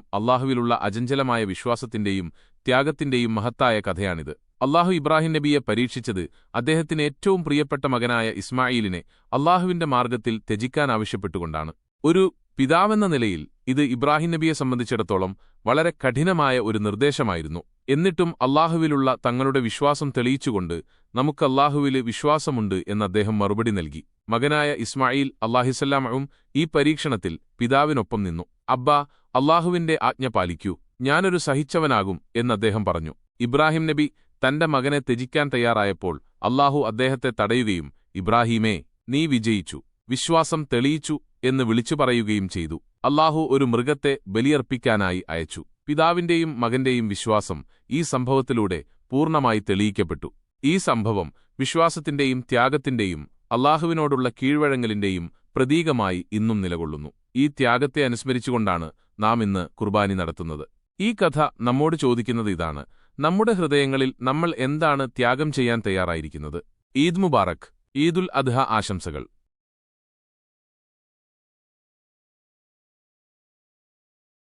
ഇബ്രാഹിമിന്റെയും അള്ളാഹുവിലുള്ള അജഞ്ചലമായ വിശ്വാസത്തിന്റെയും ത്യാഗത്തിന്റെയും മഹത്തായ കഥയാണിത്. അള്ളാഹു ഇബ്രാഹിം നബിയെ പരീക്ഷിച്ചത് അദ്ദേഹത്തിന് ഏറ്റവും പ്രിയപ്പെട്ട മകനായ ഇസ്മായിലിനെ അള്ളാഹുവിന്റെ മാർഗത്തിൽ ത്യജിക്കാനാവശ്യപ്പെട്ടുകൊണ്ടാണ്. ഒരു പിതാവെന്ന നിലയിൽ ഇത് ഇബ്രാഹിം നബിയെ സംബന്ധിച്ചിടത്തോളം വളരെ കഠിനമായ ഒരു നിർദ്ദേശമായിരുന്നു. എന്നിട്ടും അള്ളാഹുവിലുള്ള തങ്ങളുടെ വിശ്വാസം തെളിയിച്ചുകൊണ്ട് നമുക്ക് അള്ളാഹുവിൽ വിശ്വാസമുണ്ട് എന്ന് അദ്ദേഹം മറുപടി നൽകി. മകനായ ഇസ്മായിൽ അള്ളാഹിസല്ലാമും ഈ പരീക്ഷണത്തിൽ പിതാവിനൊപ്പം നിന്നു. അബ്ബാ അള്ളാഹുവിന്റെ ആജ്ഞ പാലിക്കൂ. ഞാനൊരു സഹിച്ചവനാകും എന്ന് അദ്ദേഹം പറഞ്ഞു. ഇബ്രാഹിം നബി തന്റെ മകനെ ത്യജിക്കാൻ തയ്യാറായപ്പോൾ അള്ളാഹു അദ്ദേഹത്തെ തടയുകയും ഇബ്രാഹീമേ നീ വിജയിച്ചു വിശ്വാസം തെളിയിച്ചു എന്ന് വിളിച്ചു പറയുകയും ചെയ്തു. അള്ളാഹു ഒരു മൃഗത്തെ ബലിയർപ്പിക്കാനായി അയച്ചു. പിതാവിന്റെയും മകന്റെയും വിശ്വാസം ഈ സംഭവത്തിലൂടെ പൂർണമായി തെളിയിക്കപ്പെട്ടു. ഈ സംഭവം വിശ്വാസത്തിന്റെയും ത്യാഗത്തിന്റെയും അള്ളാഹുവിനോടുള്ള കീഴ്വഴങ്ങലിന്റെയും പ്രതീകമായി ഇന്നും നിലകൊള്ളുന്നു. ഈ ത്യാഗത്തെ അനുസ്മരിച്ചുകൊണ്ടാണ് നാം ഇന്ന് കുർബാനി നടത്തുന്നത്. ഈ കഥ നമ്മോട് ചോദിക്കുന്നത് ഇതാണ്. നമ്മുടെ ഹൃദയങ്ങളിൽ നമ്മൾ എന്താണ് ത്യാഗം ചെയ്യാൻ തയ്യാറായിരിക്കുന്നത്? ഈദ് മുബാറക് ഈദുൽ അദ്ഹ ആശംസകൾ.